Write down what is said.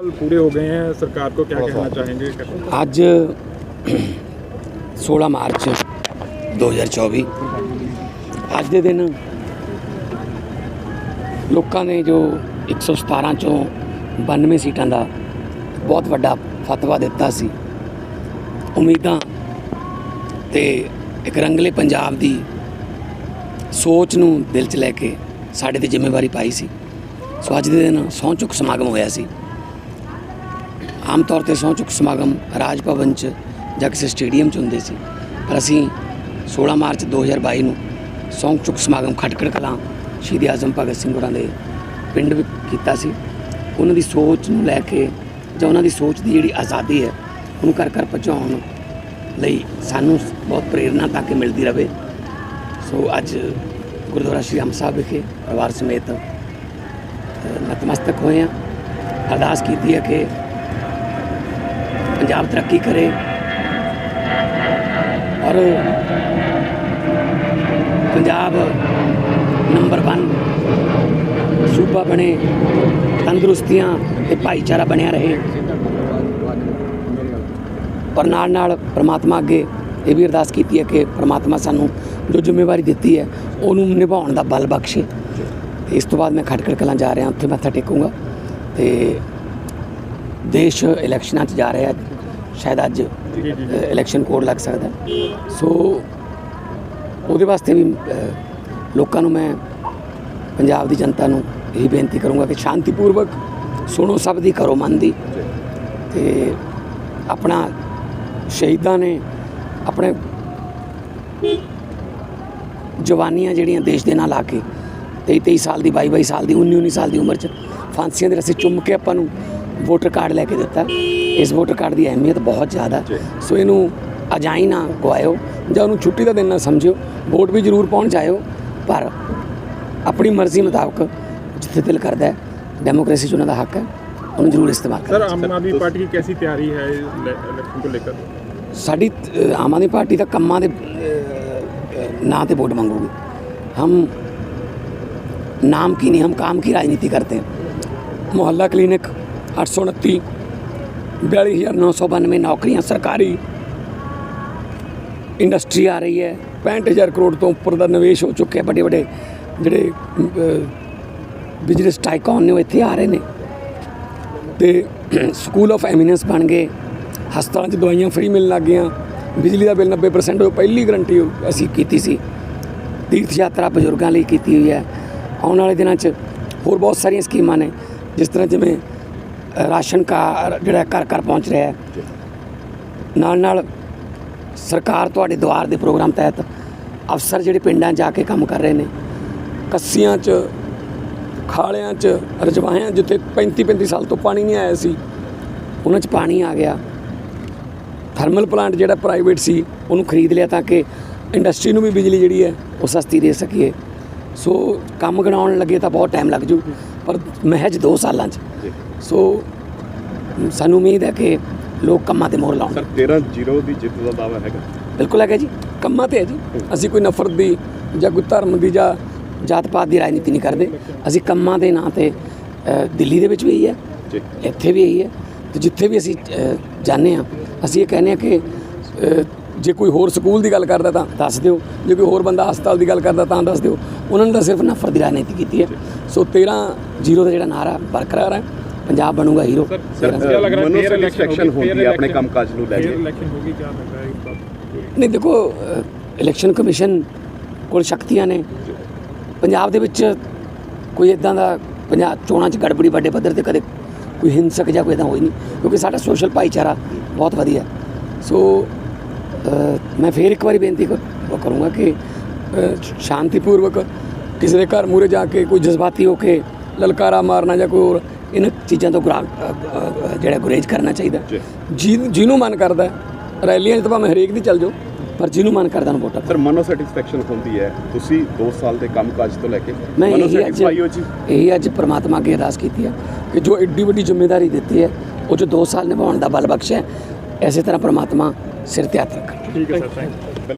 साल पूरे हो गए हैं सरकार को क्या कहना चाहेंगे ਅੱਜ 16 ਮਾਰਚ 2024 ਅੱਜ ਦੇ ਦਿਨ ਲੋਕਾਂ ਨੇ ਜੋ 117 ਚੋਂ 92 ਸੀਟਾਂ ਦਾ ਬਹੁਤ ਵੱਡਾ ਫਤਵਾ ਦਿੱਤਾ ਸੀ ਉਮੀਦਾਂ ਤੇ ਇੱਕ ਰੰਗਲੇ ਪੰਜਾਬ ਦੀ ਸੋਚ ਨੂੰ ਦਿਲ 'ਚ ਲੈ ਕੇ ਸਾਡੇ ਤੇ ਜ਼ਿੰਮੇਵਾਰੀ ਪਾਈ ਸੀ ਸੋ ਅੱਜ ਦੇ ਦਿਨ ਸਹੁੰ ਚੁੱਕ ਸਮਾਗਮ ਹੋਇਆ ਸੀ ਆਮ ਤੌਰ ਤੇ ਸਹੁੰ ਚੁੱਕ ਸਮਾਗਮ ਰਾਜ ਭਵਨ 'ਚ ਜਾਂ ਕਿਸੇ ਸਟੇਡੀਅਮ 'ਚ ਹੁੰਦੇ ਸੀ। ਪਰ ਅਸੀਂ 16 ਮਾਰਚ 2022 ਨੂੰ ਸਹੁੰ ਚੁੱਕ ਸਮਾਗਮ ਖਟਕੜ ਕਲਾਂ ਸ਼ਹੀਦ ਆਜ਼ਮ ਭਗਤ ਸਿੰਘ ਹੋਰਾਂ ਦੇ ਪਿੰਡ ਵਿੱਚ ਕੀਤਾ ਸੀ। ਉਹਨਾਂ ਦੀ ਸੋਚ ਨੂੰ ਲੈ ਕੇ ਜਾਂ ਉਹਨਾਂ ਦੀ ਸੋਚ ਦੀ ਜਿਹੜੀ ਆਜ਼ਾਦੀ ਹੈ, ਉਹਨੂੰ ਕਰ ਕਰ ਪਹੁੰਚਾਉਣ ਲਈ ਸਾਨੂੰ ਬਹੁਤ ਪ੍ਰੇਰਨਾ ਤਾਂ ਕਿ ਮਿਲਦੀ ਰਹੇ ਸੋ ਅੱਜ ਗੁਰਦੁਆਰਾ ਸ਼੍ਰੀ ਰਾਮ ਸਾਹਿਬ ਵਿਖੇ ਪਰਿਵਾਰ ਸਮੇਤ ਨਤਮਸਤਕ ਹੋਏ ਹਾਂ। ਅਰਦਾਸ ਕੀਤੀ ਹੈ ਕਿ ਪੰਜਾਬ ਤਰੱਕੀ ਕਰੇ। ਔਰ ਪੰਜਾਬ ਨੰਬਰ 1 ਸੂਬਾ ਬਣੇ, ਤੰਦਰੁਸਤੀਆਂ ਤੇ ਭਾਈਚਾਰਾ ਬਣਿਆ ਰਹੇ। ਪਰ ਨਾਲ ਨਾਲ ਪ੍ਰਮਾਤਮਾ ਅੱਗੇ ਇਹ ਵੀ ਅਰਦਾਸ ਕੀਤੀ ਹੈ ਕਿ ਪ੍ਰਮਾਤਮਾ ਸਾਨੂੰ ਜੋ ਜ਼ਿੰਮੇਵਾਰੀ ਦਿੱਤੀ ਹੈ, ਉਹਨੂੰ ਨਿਭਾਉਣ ਦਾ ਬਲ ਬਖਸ਼ੇ। ਤੇ ਇਸ ਤੋਂ ਬਾਅਦ ਮੈਂ ਖਟਕੜ ਕਲਾਂ ਜਾ ਰਿਹਾ, ਉੱਥੇ ਮੱਥਾ ਟੇਕੂੰਗਾ ਤੇ ਦੇਸ਼ ਇਲੈਕਸ਼ਨਾਂ 'ਚ ਜਾ ਰਿਹਾ ਸ਼ਾਇਦ ਅੱਜ ਇਲੈਕਸ਼ਨ ਕੋਡ ਲੱਗ ਸਕਦਾ ਸੋ ਉਹਦੇ ਵਾਸਤੇ ਵੀ ਲੋਕਾਂ ਨੂੰ ਮੈਂ ਪੰਜਾਬ ਦੀ ਜਨਤਾ ਨੂੰ ਇਹ ਬੇਨਤੀ ਕਰੂੰਗਾ ਕਿ ਸ਼ਾਂਤੀਪੂਰਵਕ ਸੁਣੋ, ਸਭ ਦੀ ਕਰੋ ਮਨ ਦੀ ਤੇ ਆਪਣਾ ਸ਼ਹੀਦਾਂ ਨੇ ਆਪਣੇ ਜਵਾਨੀਆਂ ਜਿਹੜੀਆਂ ਦੇਸ਼ ਦੇ ਨਾਲ ਆ ਕੇ 23 23 ਸਾਲ ਦੀ 22 22 ਸਾਲ ਦੀ 19 19 ਸਾਲ ਦੀ ਉਮਰ 'ਚ ਫਾਂਸੀਆਂ ਦੇ ਰਸੇ ਚੁੰਮ ਕੇ ਆਪਾਂ ਨੂੰ ਵੋਟਰ ਕਾਰਡ ਲੈ ਕੇ ਦਿੱਤਾ ਇਸ ਵੋਟਰ ਕਾਰਡ ਦੀ ਅਹਿਮੀਅਤ ਬਹੁਤ ਜ਼ਿਆਦਾ ਸੋ ਇਹਨੂੰ ਅਜਾਈ ਨਾ ਗਵਾਇਓ ਜਾਂ ਉਹਨੂੰ ਛੁੱਟੀ ਦਾ ਦਿਨ ਨਾ ਸਮਝਿਓ ਵੋਟ ਵੀ ਜ਼ਰੂਰ ਪਹੁੰਚ ਜਾਇਓ ਪਰ ਆਪਣੀ ਮਰਜ਼ੀ ਮੁਤਾਬਕ ਜਿੱਥੇ ਦਿਲ ਕਰਦਾ ਹੈ ਡੈਮੋਕ੍ਰੇਸੀ 'ਚ ਉਹਨਾਂ ਦਾ ਹੱਕ ਹੈ ਉਹਨੂੰ ਜ਼ਰੂਰ ਇਸਤੇਮਾਲ सर ਕਰਨਾ आम आदमी पार्टी की कैसी तैयारी है इले- इलेक्शन को लेकर ਸਾਡੀ ਅ, ਆਮ ਆਦਮੀ ਪਾਰਟੀ ਤਾਂ ਕੰਮਾਂ ਦੇ ਅ, ਅ, ਨਾਂ ਤੇ वोट मांगोगे हम नाम की नहीं हम काम की राजनीति करते हैं मोहल्ला क्लिनिक 829 42992 ਨੌਕਰੀਆਂ ਸਰਕਾਰੀ। ਇੰਡਸਟਰੀ ਆ ਰਹੀ ਹੈ 65000 ਕਰੋੜ ਤੋਂ ਉੱਪਰ ਦਾ ਨਿਵੇਸ਼ ਹੋ ਚੁੱਕਿਆ ਵੱਡੇ ਵੱਡੇ ਜਿਹੜੇ ਬਿਜ਼ਨਸ ਟਾਈਕਨ ਨੇ ਇੱਥੇ ਆ ਰਹੇ ਨੇ। ਤੇ ਸਕੂਲ ਆਫ ਐਮੀਨੈਂਸ ਬਣ ਗਏ, ਹਸਪਤਾਲਾਂ 'ਚ ਦਵਾਈਆਂ ਫ੍ਰੀ ਮਿਲਣ ਲੱਗ ਗਈਆਂ, ਬਿਜਲੀ ਦਾ ਬਿੱਲ 90% ਹੋ ਪਹਿਲੀ ਗਰੰਟੀ ਅਸੀਂ ਕੀਤੀ ਸੀ। ਤੀਰਥ ਯਾਤਰਾ ਬਜ਼ੁਰਗਾਂ ਲਈ ਕੀਤੀ ਹੋਈ ਹੈ। ਆਉਣ ਵਾਲੇ ਦਿਨਾਂ 'ਚ ਹੋਰ ਬਹੁਤ ਸਾਰੀਆਂ ਸਕੀਮਾਂ ਨੇ, ਜਿਸ ਤਰ੍ਹਾਂ ਜਿਵੇਂ ਰਾਸ਼ਨ ਕਾਰਡ ਜਿਹੜਾ ਘਰ ਘਰ ਪਹੁੰਚ ਰਿਹਾ ਹੈ। ਨਾਲ ਨਾਲ ਸਰਕਾਰ ਤੁਹਾਡੇ ਦੁਆਰ ਦੇ ਪ੍ਰੋਗਰਾਮ ਤਹਿਤ ਅਫਸਰ ਜਿਹੜੇ ਪਿੰਡਾਂ ਜਾ ਕੇ ਕੰਮ ਕਰ ਰਹੇ ਨੇ ਕੱਸੀਆਂ 'ਚ ਖਾਲਿਆਂ 'ਚ ਰਜਵਾਹਿਆਂ ਜਿੱਥੇ 35 35 ਸਾਲ ਤੋਂ ਪਾਣੀ ਨਹੀਂ ਆਇਆ ਸੀ ਉਹਨਾਂ 'ਚ ਪਾਣੀ ਆ ਗਿਆ। ਥਰਮਲ ਪਲਾਂਟ ਜਿਹੜਾ ਪ੍ਰਾਈਵੇਟ ਸੀ ਉਹਨੂੰ ਖਰੀਦ ਲਿਆ ਤਾਂ ਕਿ ਇੰਡਸਟਰੀ ਨੂੰ ਵੀ ਬਿਜਲੀ ਜਿਹੜੀ ਹੈ ਉਹ ਸਸਤੀ ਦੇ ਸਕੀਏ। ਸੋ ਕੰਮ ਗਣਾਉਣ ਲੱਗੇ ਤਾਂ ਬਹੁਤ ਟਾਈਮ ਲੱਗ ਜੂ ਪਰ ਮਹਿਜ 2 ਸਾਲਾਂ 'ਚ। ਸੋ ਸਾਨੂੰ ਉਮੀਦ ਹੈ ਕਿ ਲੋਕ ਕੰਮਾਂ ਤੇ ਮੋਹਰ ਲਾਉਣ ਸਰ 13 ਜ਼ੀਰੋ ਦੀ ਜਿੱਤ ਦਾ ਦਾਅਵਾ ਹੈਗਾ? ਬਿਲਕੁਲ ਹੈਗਾ ਜੀ ਕੰਮਾਂ ਤੇ ਹੈ ਜੀ। ਅਸੀਂ ਕੋਈ ਨਫ਼ਰਤ ਦੀ ਜਾਂ ਕੋਈ ਧਰਮ ਦੀ ਜਾਂ ਜਾਤ ਪਾਤ ਦੀ ਰਾਜਨੀਤੀ ਨਹੀਂ ਕਰਦੇ। ਅਸੀਂ ਕੰਮਾਂ ਦੇ ਨਾਂ ਤੇ ਦਿੱਲੀ ਦੇ ਵਿੱਚ ਵੀ ਇਹੀ ਹੈ। ਇੱਥੇ ਵੀ ਇਹੀ ਹੈ। ਤੇ ਜਿੱਥੇ ਵੀ ਅਸੀਂ ਜਾਂਦੇ ਹਾਂ ਅਸੀਂ ਇਹ ਕਹਿੰਦੇ ਹਾਂ ਕਿ ਜੇ ਕੋਈ ਹੋਰ ਸਕੂਲ ਦੀ ਗੱਲ ਕਰਦਾ ਤਾਂ ਦੱਸ ਦਿਓ। ਜੇ ਕੋਈ ਹੋਰ ਬੰਦਾ ਹਸਪਤਾਲ ਦੀ ਗੱਲ ਕਰਦਾ ਤਾਂ ਦੱਸ ਦਿਓ। ਉਹਨਾਂ ਨੇ ਤਾਂ ਸਿਰਫ ਨਫ਼ਰ ਦੀ ਰਾਜਨੀਤੀ ਕੀਤੀ ਹੈ। ਸੋ 13 ਜ਼ੀਰੋ ਦਾ ਜਿਹੜਾ ਨਾਰਾ ਬਰਕਰਾਰ ਹੈ। ਪੰਜਾਬ ਬਣੂਗਾ ਹੀਰੋ। ਸਰ ਲੱਗ ਰਿਹਾ ਹੈ ਫੇਰ ਇਲੈਕਸ਼ਨ ਹੋਗੀ ਆਪਣੇ ਕੰਮਕਾਜ ਨੂੰ ਲੈ ਕੇ। ਇਲੈਕਸ਼ਨ ਹੋਗੀ ਕੀ ਲੱਗ ਹੈ ਨਹੀਂ ਦੇਖੋ ਇਲੈਕਸ਼ਨ ਕਮਿਸ਼ਨ ਕੋਲ ਸ਼ਕਤੀਆਂ ਨੇ। ਪੰਜਾਬ ਦੇ ਵਿੱਚ ਕੋਈ ਇਦਾਂ ਦਾ ਪੰਜਾਬ ਚੋਣਾਂ 'ਚ ਗੜਬੜੀ ਵੱਡੇ ਪੱਧਰ ਤੇ ਕਦੇ ਕੋਈ ਹਿੰਸਕ ਜਾਂ ਕੋਈ ਇਦਾਂ ਹੋਈ ਨਹੀਂ। ਕਿਉਂਕਿ ਸਾਡਾ ਸੋਸ਼ਲ ਭਾਈਚਾਰਾ ਬਹੁਤ ਵਧੀਆ। ਸੋ ਮੈਂ ਫੇਰ ਇੱਕ ਵਾਰੀ ਬੇਨਤੀ ਕਰ- ਕਰੂੰਗਾ ਕਿ ਸ਼ਾਂਤੀਪੂਰਵਕ ਕਿਸੇ ਦੇ ਘਰ ਮੂਰੇ ਜਾ ਕੇ ਕੋਈ ਜਜ਼ਬਾਤੀ ਹੋ ਕੇ ਲਲਕਾਰਾ ਮਾਰਨਾ ਜਾਂ ਕੋਈ ਹੋਰ ਇਹਨਾਂ ਚੀਜ਼ਾਂ ਤੋਂ ਜਿਹੜਾ ਗੁਰੇਜ਼ ਕਰਨਾ ਚਾਹੀਦਾ। ਜਿਹਨੂੰ ਮਨ ਕਰਦਾ ਰੈਲੀਆਂ 'ਚ ਤਾਂ ਭਾਵੇਂ ਹਰੇਕ ਦੀ ਚੱਲ ਜਾਓ ਪਰ ਜਿਹਨੂੰ ਮਨ ਕਰਦਾ ਉਹਨੂੰ ਵੋਟਾਂ ਸਰ ਮਨੋ ਸੈਟੀਸਫੈਕਸ਼ਨ ਹੁੰਦੀ ਹੈ। ਤੁਸੀਂ 2 ਸਾਲ ਦੇ ਕੰਮਕਾਜ ਤੋਂ ਲੈ ਕੇ ਮਨੋ ਸੈਟੀਸਫਾਈ ਹੋ ਜੀ। ਇਹੀ ਅੱਜ ਪ੍ਰਮਾਤਮਾ ਅੱਗੇ ਅਰਦਾਸ ਕੀਤੀ ਹੈ ਕਿ ਜੋ ਐਡੀ ਵੱਡੀ ਜ਼ਿੰਮੇਵਾਰੀ ਦਿੱਤੀ ਹੈ ਉਹ ਜੋ 2 ਸਾਲ ਨਿਭਾਉਣ ਦਾ ਬਲ ਬਖਸ਼ਿਆ ਹੈ, ਐਸੇ ਤਰ੍ਹਾਂ ਪ੍ਰਮਾਤਮਾ ਸਿਰ ਤੇ ਹੱਥ